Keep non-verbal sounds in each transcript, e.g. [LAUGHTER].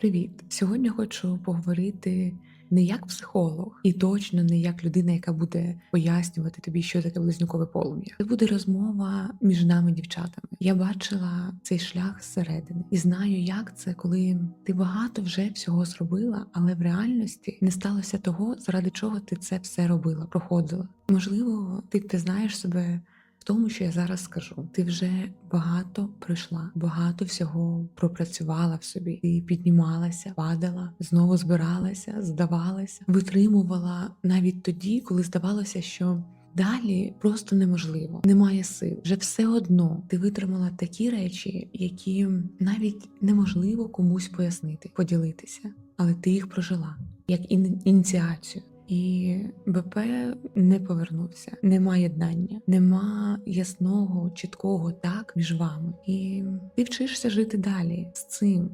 Привіт! Сьогодні хочу поговорити не як психолог, і точно не як людина, яка буде пояснювати тобі, що таке близнюкове полум'я. Це буде розмова між нами, дівчатами. Я бачила цей шлях зсередини і знаю, як це, коли ти багато вже всього зробила, але в реальності не сталося того, заради чого ти це все робила, проходила. Можливо, ти признаєш себе в тому, що я зараз скажу. Ти вже багато пройшла, багато всього пропрацювала в собі. Ти піднімалася, падала, знову збиралася, здавалася, витримувала навіть тоді, коли здавалося, що. Далі просто неможливо, немає сил. Вже все одно ти витримала такі речі, які навіть неможливо комусь пояснити, поділитися, але ти їх прожила як ін- ініціацію. І БП не повернувся, нема єднання, нема ясного, чіткого так між вами. І ти вчишся жити далі з цим.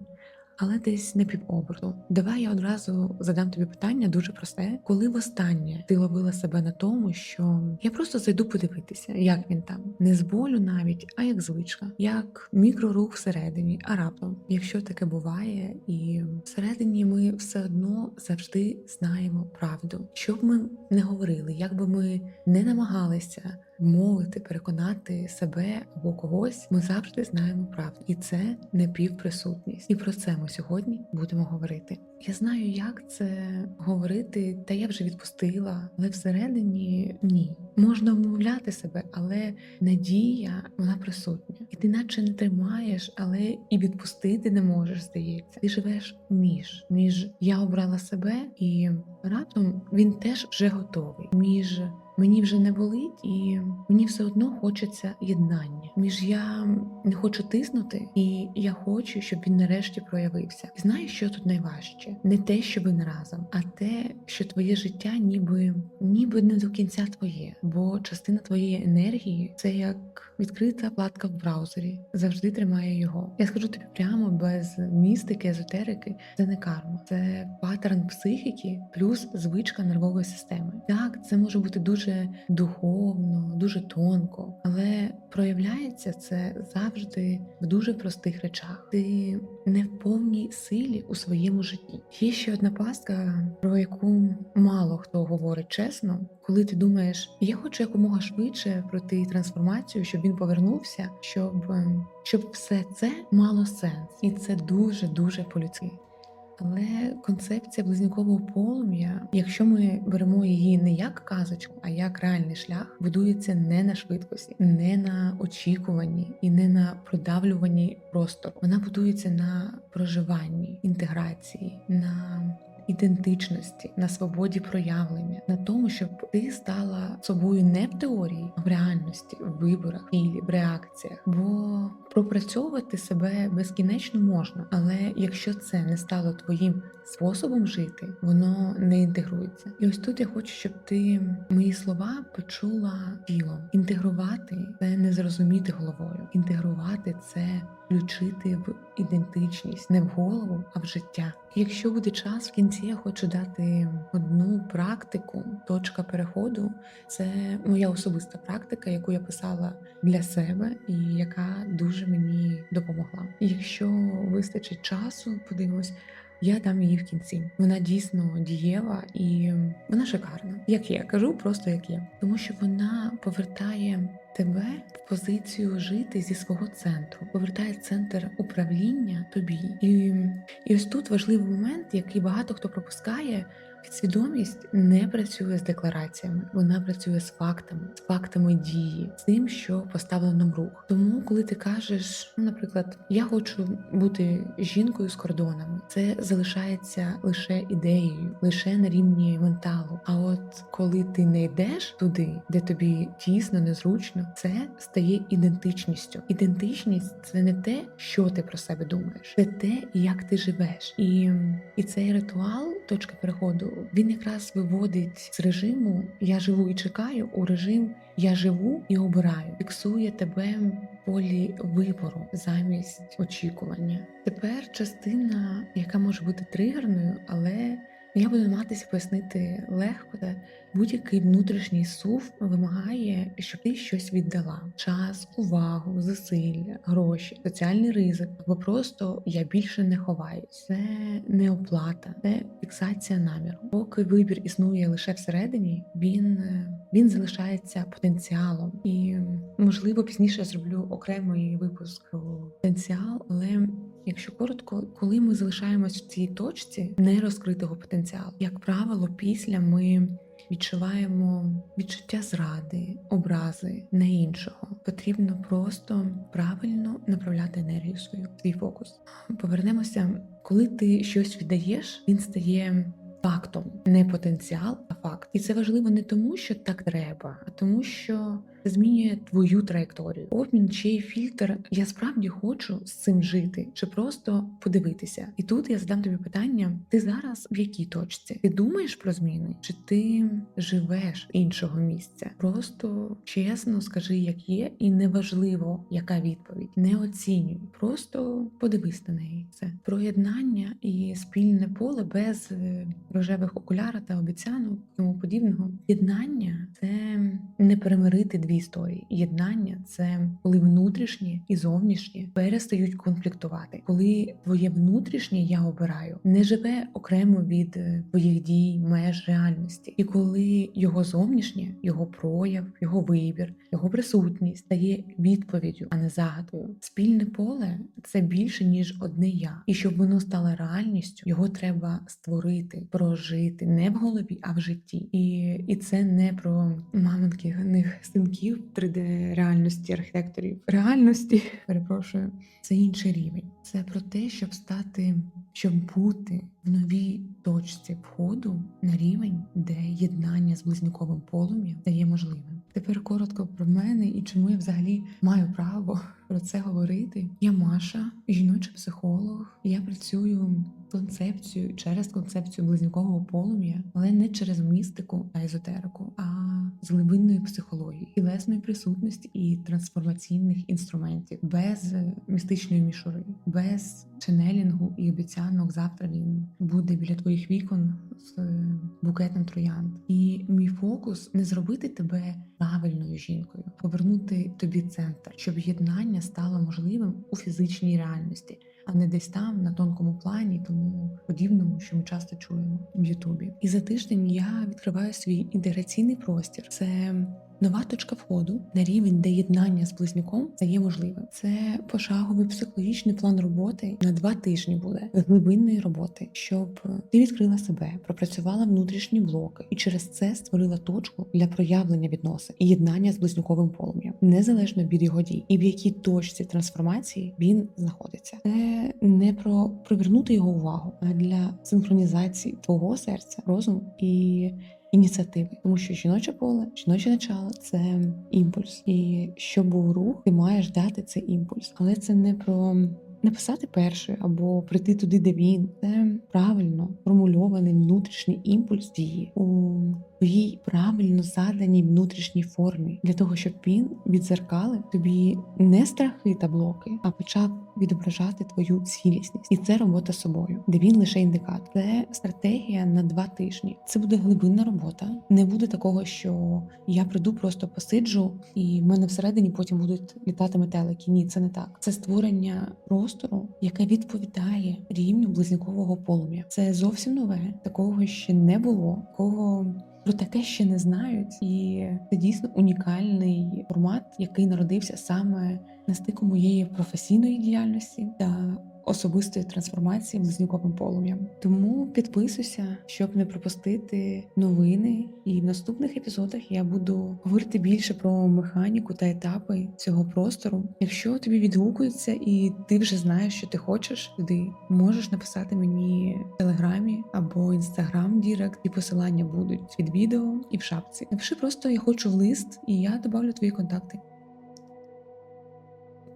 Але десь на півоберту. Давай я одразу задам тобі питання дуже просте. Коли востаннє ти ловила себе на тому, що я просто зайду подивитися, як він там, не з болю навіть, а як звичка, як мікрорух всередині, а раптом, якщо таке буває, і всередині ми все одно завжди знаємо правду. Що б ми не говорили, як би ми не намагалися вмовити, переконати себе або когось, ми завжди знаємо правду, і це не півприсутність. І про це ми сьогодні будемо говорити. Я знаю, як це говорити, та я вже відпустила, але всередині ні. Можна вмовляти себе, але надія вона присутня, і ти наче не тримаєш, але і відпустити не можеш, здається. Ти живеш між між я обрала себе, і раптом він теж вже готовий. Між Мені вже не болить, і мені все одно хочеться єднання. Між я не хочу тиснути, і я хочу, щоб він нарешті проявився. Знаєш, що тут найважче? Не те, що ви не разом, а те, що твоє життя ніби ніби не до кінця твоє, бо частина твоєї енергії це як відкрита вкладка в браузері, завжди тримає його. Я скажу тобі прямо без містики, езотерики, це не карма, це паттерн психіки плюс звичка нервової системи. Так, це може бути дуже духовно, дуже тонко, але проявляється це завжди в дуже простих речах. Ти не в повній силі у своєму житті. Є ще одна пастка, про яку мало хто говорить чесно, коли ти думаєш, я хочу якомога швидше пройти трансформацію, щоб він повернувся, щоб, ем, щоб все це мало сенс, і це дуже дуже по-людськи. Але концепція близнюкового полум'я, якщо ми беремо її не як казочку, а як реальний шлях, будується не на швидкості, не на очікуванні і не на продавлюванні простору. Вона будується на проживанні, інтеграції, на ідентичності, на свободі проявлення, на тому, щоб ти стала собою не в теорії, а в реальності, в виборах, і в реакціях. Бо пропрацьовувати себе безкінечно можна, але якщо це не стало твоїм способом жити, воно не інтегрується. І ось тут я хочу, щоб ти мої слова почула тілом. Інтегрувати це не зрозуміти головою. Інтегрувати це включити в ідентичність не в голову, а в життя. Якщо буде час, в кінці я хочу дати одну практику, точка переходу. Це моя особиста практика, яку я писала для себе, і яка дуже мені допомогла. Якщо вистачить часу, подивимось. Я дам її в кінці. Вона дійсно дієва і вона шикарна. Як я кажу, просто як є, тому що вона повертає тебе в позицію жити зі свого центру, повертає центр управління тобі. І, і ось тут важливий момент, який багато хто пропускає. Підсвідомість не працює з деклараціями, вона працює з фактами, з фактами дії, з тим, що поставлено в рух. Тому, коли ти кажеш, наприклад, я хочу бути жінкою з кордонами, це залишається лише ідеєю, лише на рівні менталу. А от коли ти не йдеш туди, де тобі тісно, незручно, це стає ідентичністю. Ідентичність це не те, що ти про себе думаєш, це те, як ти живеш, і, і цей ритуал, точка переходу він якраз виводить з режиму Я живу і чекаю у режим Я живу і обираю, фіксує тебе в полі вибору замість очікування. Тепер частина, яка може бути тригерною, але я буду намагатися пояснити легко. Це Будь-який внутрішній сув вимагає, щоб ти щось віддала: час, увагу, зусилля, гроші, соціальний ризик, або просто я більше не ховаюсь. Це не оплата, це фіксація наміру. Поки вибір існує лише всередині, він, він залишається потенціалом. І можливо пізніше я зроблю окремий випуск потенціал, але. Якщо коротко, коли ми залишаємось в цій точці нерозкритого потенціалу, як правило, після ми відчуваємо відчуття зради, образи на іншого. Потрібно просто правильно направляти енергію свою, свій фокус. Повернемося, коли ти щось віддаєш, він стає. Фактом, не потенціал, а факт. І це важливо не тому, що так треба, а тому, що змінює твою траєкторію. Обмін чи фільтр. Я справді хочу з цим жити, чи просто подивитися. І тут я задам тобі питання: ти зараз в якій точці? Ти думаєш про зміни? Чи ти живеш іншого місця? Просто чесно скажи, як є, і неважливо, яка відповідь. Не оцінюй, просто подивись на неї. Це проєднання і спільне поле без е, рожевих окуляра та обіцянок, тому подібного. Єднання це не перемирити дві історії. Єднання це коли внутрішнє і зовнішнє перестають конфліктувати, коли твоє внутрішнє я обираю не живе окремо від е, твоїх дій, меж реальності, і коли його зовнішнє, його прояв, його вибір, його присутність стає відповіддю, а не загадкою. Спільне поле це більше ніж одне я, і щоб воно стало реальністю, його треба створити, прожити не в голові, а в житті. І, і це не про мамоньких синків 3D реальності архітекторів. Реальності, [LAUGHS] перепрошую, це інший рівень. Це про те, щоб стати, щоб бути в новій точці входу на рівень, де єднання з близнюковим полум'ям стає можливим. Тепер коротко про мене і чому я взагалі маю право про це говорити. Я Маша, жіночий психолог. Я працюю концепцію через концепцію близнюкового полум'я, але не через містику та езотерику, а з глибинної психології, тілесної присутності і трансформаційних інструментів, без містичної мішури, без ченелінгу і обіцянок. Завтра він буде біля твоїх вікон з букетом троянд. І мій фокус не зробити тебе правильною жінкою, повернути тобі центр, щоб єднання стало можливим у фізичній реальності а не десь там на тонкому плані, тому подібному, що ми часто чуємо в Ютубі. І за тиждень я відкриваю свій інтеграційний простір. Це Нова точка входу на рівень, де єднання з близнюком стає можливим. Це пошаговий психологічний план роботи на два тижні буде глибинної роботи, щоб ти відкрила себе, пропрацювала внутрішні блоки і через це створила точку для проявлення відносин і єднання з близнюковим полум'ям, незалежно від його дій, і в якій точці трансформації він знаходиться. Це не про привернути його увагу, а для синхронізації твого серця, розуму і ініціативи, тому що жіноче поле, жіноче начало це імпульс, і щоб був рух, ти маєш дати цей імпульс, але це не про. Написати перше або прийти туди, де він. Це правильно формульований внутрішній імпульс дії. У твоїй правильно заданій внутрішній формі для того, щоб він відзеркалив тобі не страхи та блоки, а почав відображати твою цілісність, і це робота з собою, де він лише індикатор. Це стратегія на два тижні. Це буде глибинна робота. Не буде такого, що я прийду, просто посиджу, і в мене всередині потім будуть літати метелики. Ні, це не так. Це створення простору, яке відповідає рівню близнюкового полум'я. Це зовсім нове, такого ще не було. Кого про таке ще не знають, і це дійсно унікальний формат, який народився саме на стику моєї професійної діяльності та особистої трансформації близнюковим полум'ям. Тому підписуйся, щоб не пропустити новини. І в наступних епізодах я буду говорити більше про механіку та етапи цього простору. Якщо тобі відгукується і ти вже знаєш, що ти хочеш, туди можеш написати мені в телеграмі або інстаграм Дірект, і посилання будуть під відео і в шапці. Напиши просто я хочу в лист, і я добавлю твої контакти.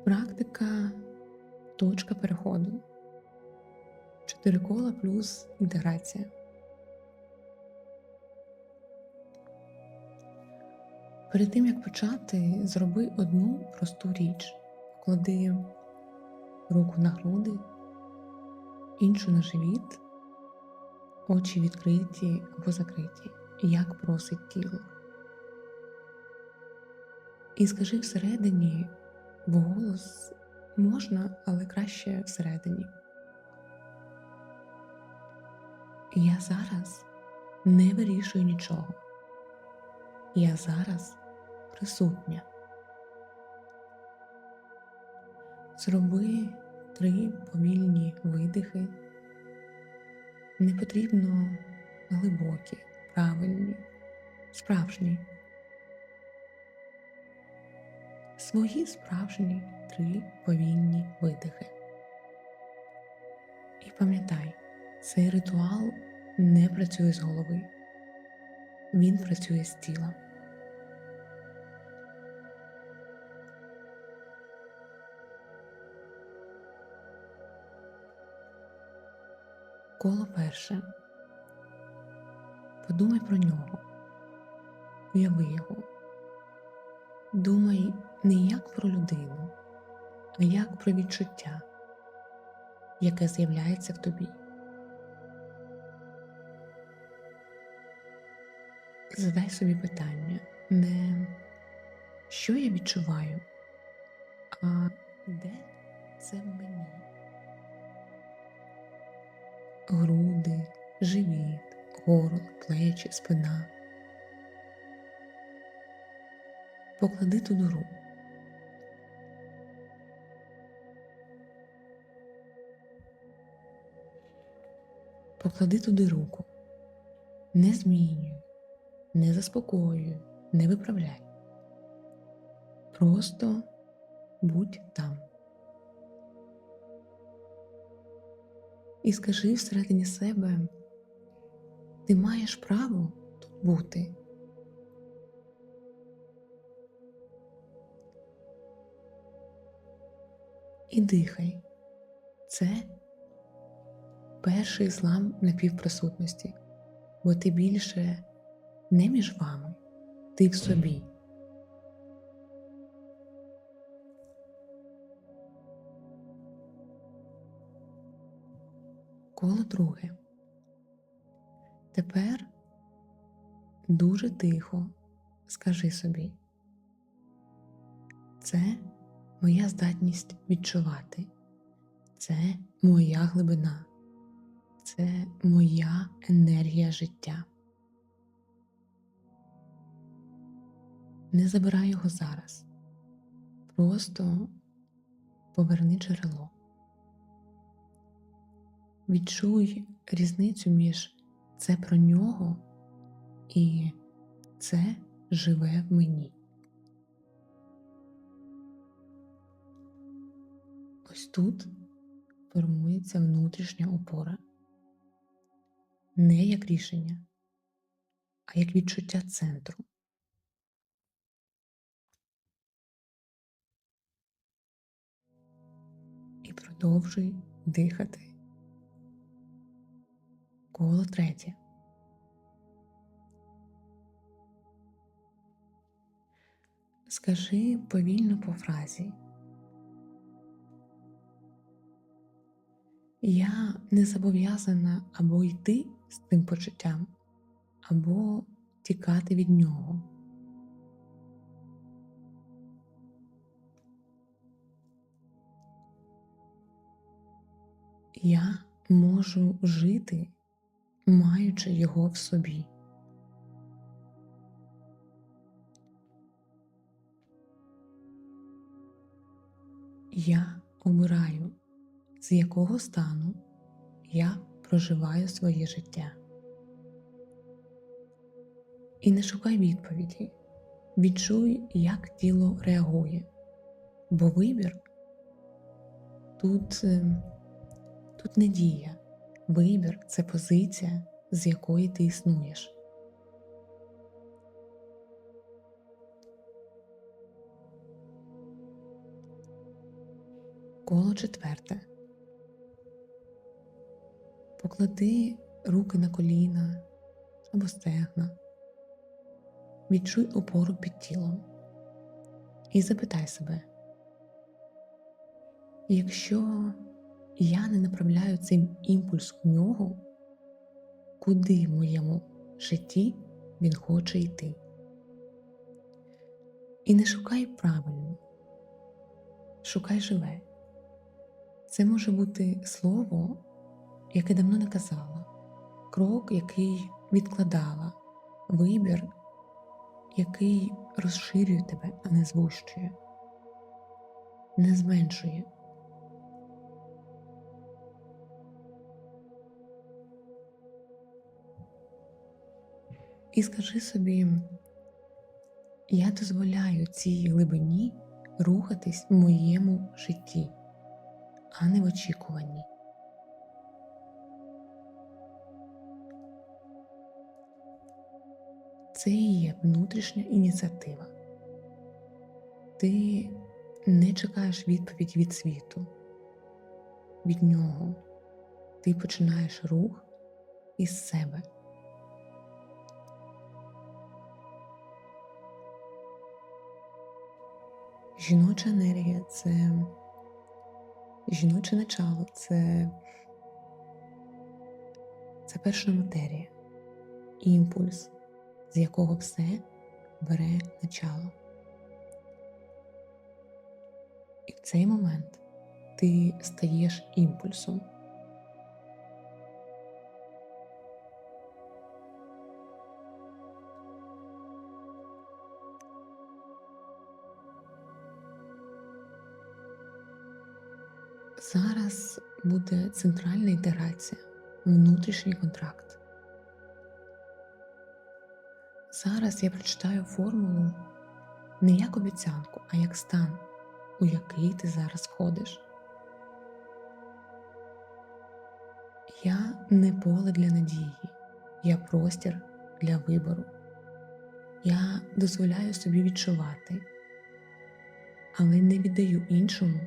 Практика точка переходу. Чотири кола плюс інтеграція. Перед тим як почати, зроби одну просту річ. Поклади руку на груди, іншу на живіт, очі відкриті або закриті. як просить тіло. І скажи всередині вголос можна, але краще всередині. Я зараз не вирішую нічого. Я зараз присутня. Зроби три повільні видихи. Не потрібно глибокі, правильні, справжні. Свої справжні три повільні видихи. І пам'ятай, цей ритуал не працює з голови, він працює з тіла. Коло перше. Подумай про нього, уяви його. Думай не як про людину, як про відчуття, яке з'являється в тобі. Задай собі питання не що я відчуваю, а де це в мені? Груди, живіт, горло, плечі, спина. Поклади туди руку. Поклади туди руку. Не змінюй, не заспокоюй, не виправляй. Просто будь там. І скажи всередині себе, ти маєш право тут бути. І дихай. Це перший злам напівприсутності, бо ти більше не між вами, ти в собі. Коло друге. Тепер дуже тихо скажи собі. Це моя здатність відчувати, це моя глибина, це моя енергія життя. Не забирай його зараз. Просто поверни джерело. Відчуй різницю між це про нього і це живе в мені. Ось тут формується внутрішня опора не як рішення, а як відчуття центру. І продовжуй дихати. Коло третє. Скажи повільно по фразі. Я не зобов'язана або йти з тим почуттям, або тікати від нього. Я можу жити, маючи його в собі. Я обираю, з якого стану я проживаю своє життя. І не шукай відповіді, відчуй, як тіло реагує, бо вибір тут, е, тут не дія, вибір це позиція, з якої ти існуєш. Коло четверте. Поклади руки на коліна або стегна, відчуй опору під тілом і запитай себе, якщо я не направляю цей імпульс у нього, куди в моєму житті він хоче йти. І не шукай правильно, шукай живе. Це може бути слово, яке давно не казала, крок, який відкладала, вибір, який розширює тебе, а не звущує, не зменшує. І скажи собі, я дозволяю цій глибині рухатись в моєму житті, а не в очікуванні. Це і є внутрішня ініціатива. Ти не чекаєш відповідь від світу, від нього. Ти починаєш рух із себе. Жіноча енергія це жіноче начало, це, це перша матерія, імпульс, з якого все бере начало. І в цей момент ти стаєш імпульсом. Зараз буде центральна інтеграція, внутрішній контракт. Зараз я прочитаю формулу не як обіцянку, а як стан, у який ти зараз входиш. Я не поле для надії, я простір для вибору. Я дозволяю собі відчувати, але не віддаю іншому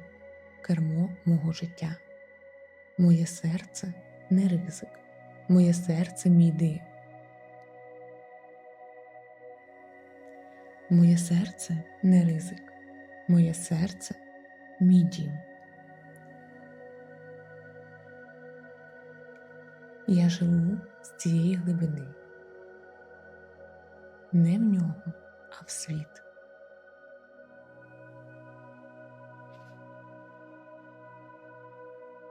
кермо мого життя. Моє серце не ризик, моє серце мій дим. Моє серце не ризик, моє серце мій дім. Я живу з цієї глибини, не в нього, а в світ.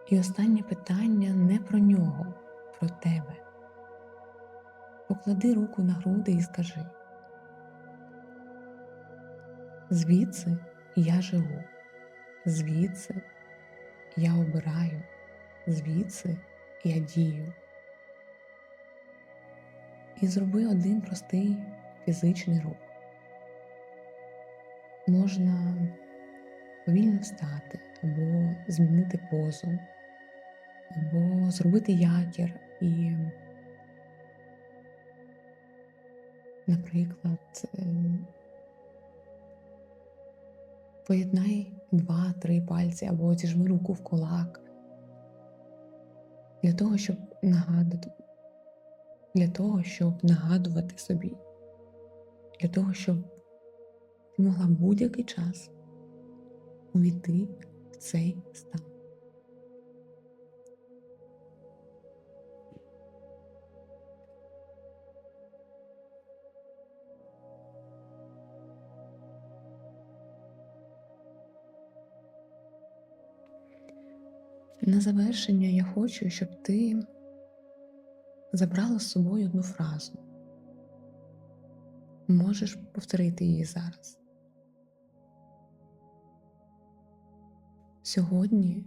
І останнє питання не про нього, про тебе. Поклади руку на груди і скажи. Звідси я живу, звідси я обираю, звідси я дію. І зроби один простий фізичний рух. Можна повільно встати або змінити позу або зробити якір і, наприклад, поєднай два-три пальці або зіжми руку в кулак для того, щоб нагадати, для того, щоб нагадувати собі, для того, щоб ти могла будь-який час увійти в цей стан. На завершення я хочу, щоб ти забрала з собою одну фразу. Можеш повторити її зараз. Сьогодні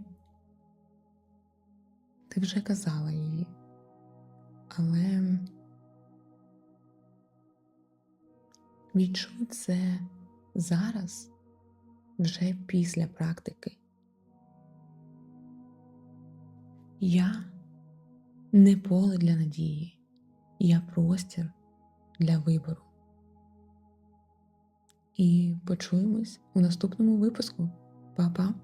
ти вже казала її, але відчуй це зараз вже після практики. Я не поле для надії, я простір для вибору. І почуємось у наступному випуску. Па-па!